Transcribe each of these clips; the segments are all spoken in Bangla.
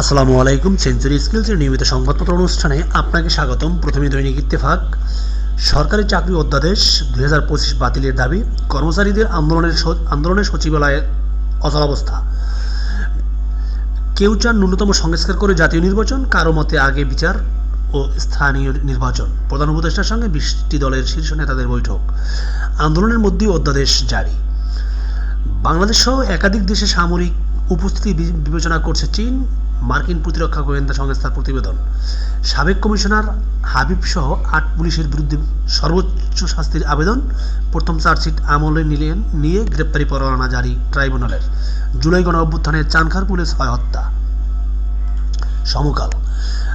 আসসালামু আলাইকুম সেঞ্চুরি স্কিলসের নিয়মিত সংবাদপত্র অনুষ্ঠানে আপনাকে স্বাগতম। প্রথমে দৈনিক ইত্তেফাক। সরকারি চাকরি অধ্যাদেশ, দুই হাজার পঁচিশ বাতিলের দাবি, কর্মচারীদের আন্দোলনের আন্দোলনের সচিবালয়ে অচলাবস্থা কেউ চান ন্যূনতম সংস্কার করে জাতীয় নির্বাচন, কারও মতে আগে বিচার ও স্থানীয় নির্বাচন। প্রধান উপদেষ্টার সঙ্গে বিশটি দলের শীর্ষ নেতাদের বৈঠক। আন্দোলনের মধ্যেই অধ্যাদেশ জারি। বাংলাদেশ সহ একাধিক দেশে সামরিক উপস্থিতি বিবেচনা করছে চীন। মার্কিন প্রতিরক্ষা গোয়েন্দা সংস্থার প্রতিবেদন। সাবেক কমিশনার হাবিব সহ আট পুলিশের বিরুদ্ধে সর্বোচ্চ শাস্তির আবেদন প্রথম চার্জশিট আমলে নিলে নিয়ে গ্রেপ্তারি পরোয়ানা জারি ট্রাইব্যুনালের। জুলাই গণ অভ্যুত্থানে চানখার পুলিশ হয় হত্যা। সমকাল।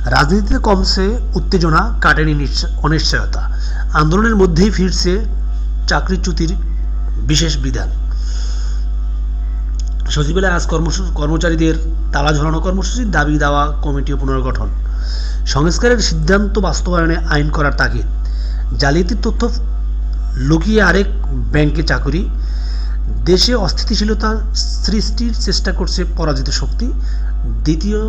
রাজনীতিতে কমছে উত্তেজনা, কাটেনি নিশ্চ- অনিশ্চয়তা। আন্দোলনের মধ্যেই ফিরছে চাকরিচ্যুতির বিশেষ বিধান। সচিবালয়ে আজ কর্মসূচি কর্মচারীদের তালা ঝরানো কর্মসূচির দাবি দেওয়া কমিটি পুনর্গঠন। সংস্কারের সিদ্ধান্ত বাস্তবায়নে আইন করার তাগিদ। জালিয়াতির তথ্য লুকিয়ে আরেক ব্যাংকে চাকরি। দেশে অস্থিতিশীলতা সৃষ্টির চেষ্টা করছে পরাজিত শক্তি। দ্বিতীয়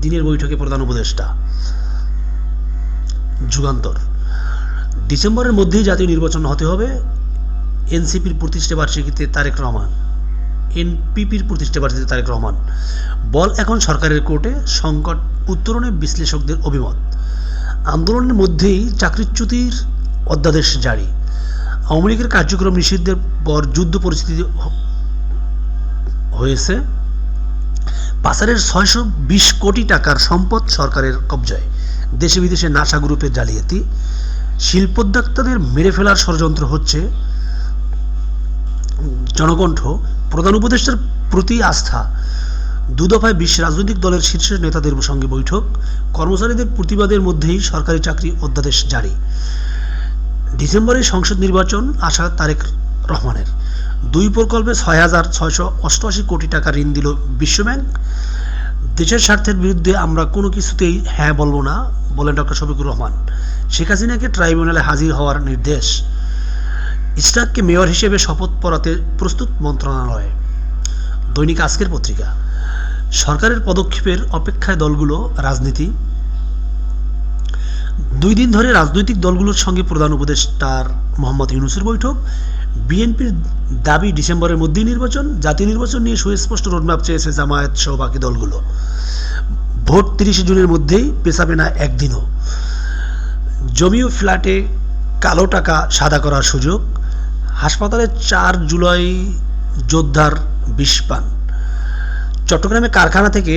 দিনের বৈঠকে প্রধান উপদেষ্টা। যুগান্তর। ডিসেম্বরের মধ্যেই জাতীয় নির্বাচন হতে হবে। এনসিপির প্রতিষ্ঠা বার্ষিকীতে তারেক রহমান। এনপিপির প্রতিষ্ঠা বার্ষিকীতে তারেক রহমান। বল এখন সরকারের কোর্টে, সংকট উত্তরণে বিশ্লেষকদের অভিমত। আন্দোলনের মধ্যেই চাকরিচ্যুতির অধ্যাদেশ জারি। আওয়ামী লীগের কার্যক্রম নিষিদ্ধের পর যুদ্ধ পরিস্থিতি হয়েছে। পাচারের ছয়শো বিশ কোটি টাকার সম্পদ সরকারের কবজায়। দেশে বিদেশে নাসা গ্রুপের জালিয়াতি। শিল্পোদ্যোক্তাদের মেরে ফেলার ষড়যন্ত্র হচ্ছে জনকণ্ঠ। প্রধান উপদেষ্টার প্রতি আস্থা। দুদফায় বিশ্ব রাজনৈতিক দলের শীর্ষ নেতাদের সঙ্গে বৈঠক। কর্মচারীদের প্রতিবাদের মধ্যেই সরকারি চাকরি অধ্যাদেশ জারি। ডিসেম্বরে সংসদ নির্বাচন আশা তারেক রহমানের। দুই প্রকল্পে ছয় হাজার ছয়শো অষ্টআশি কোটি টাকা ঋণ দিল বিশ্বব্যাংক। দেশের স্বার্থের বিরুদ্ধে আমরা কোনো কিছুতেই হ্যাঁ বলব না, বলেন ডক্টর শফিকুর রহমান। শেখ হাসিনাকে ট্রাইব্যুনালে হাজির হওয়ার নির্দেশ। ইসরাককে মেয়র হিসেবে শপথ পড়াতে প্রস্তুত মন্ত্রণালয়। দৈনিক আজকের পত্রিকা। সরকারের পদক্ষেপের অপেক্ষায় দলগুলো রাজনীতি। দুই দিন ধরে রাজনৈতিক দলগুলোর সঙ্গে প্রধান উপদেষ্টার মোহাম্মদ ইউনুসের বৈঠক। বিএনপির দাবি ডিসেম্বরের মধ্যেই নির্বাচন। জাতীয় নির্বাচন নিয়ে সুস্পষ্ট রোডম্যাপ চেয়েছে জামায়াত সহ বাকি দলগুলো। ভোট তিরিশে জুনের মধ্যেই পেছাবে না একদিনও। জমি ও ফ্ল্যাটে কালো টাকা সাদা করার সুযোগ। হাসপাতালে চার জুলাই যোদ্ধার বিষ পান চট্টগ্রামে কারখানা থেকে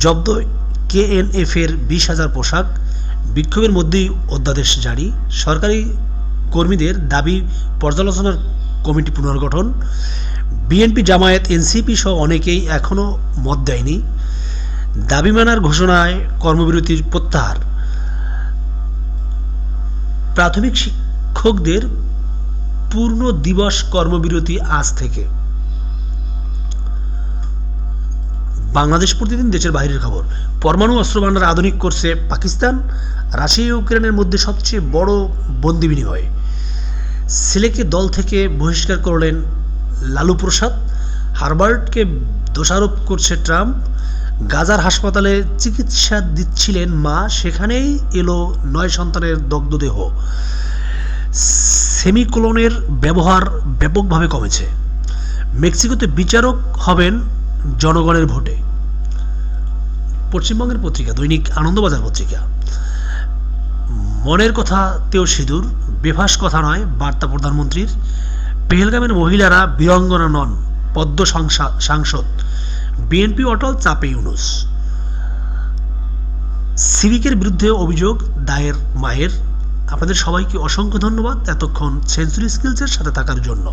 জব্দ কেএনএফ এর বিশ হাজার পোশাক বিক্ষোভের মধ্যেই অধ্যাদেশ জারি। সরকারি কর্মীদের দাবি পর্যালোচনার কমিটি পুনর্গঠন। বিএনপি, জামায়াত, এনসিপি সহ অনেকেই এখনও মত দেয়নি। দাবি মানার ঘোষণায় কর্মবিরতির প্রত্যাহার। প্রাথমিক শিক্ষকদের পূর্ণ দিবস কর্মবিরতি আজ থেকে। বাংলাদেশ প্রতিদিন দেশের বাইরের খবর। পরমাণু অস্ত্রভাণ্ডার আধুনিক করছে পাকিস্তান। রাশিয়া ইউক্রেনের মধ্যে সবচেয়ে বড় বন্দি বিনিময়। ছেলেকে দল থেকে বহিষ্কার করলেন লালু প্রসাদ। হারবার্টকে দোষারোপ করছে ট্রাম্প। গাজার হাসপাতালে চিকিৎসা দিচ্ছিলেন মা, সেখানেই এলো নয় সন্তানের দগ্ধদেহ। সেমিকোলনের ব্যবহার ব্যাপকভাবে কমেছে। মেক্সিকোতে বিচারক হবেন জনগণের ভোটে। পশ্চিমবঙ্গের পত্রিকা, দৈনিক আনন্দবাজার পত্রিকা। মনের কথাতেও সিঁদুর, বেফাস কথা নয়, বার্তা প্রধানমন্ত্রীর। পেহেলগামের মহিলারা বীরঙ্গনা নন, পদ্ম সাংসদ। বিএনপি অটল, চাপে ইউনুস। সিভিকের বিরুদ্ধে অভিযোগ, দায়ের মায়ের। আপনাদের সবাইকে অসংখ্য ধন্যবাদ এতক্ষণ সেঞ্চুরি স্কিলসের সাথে থাকার জন্য।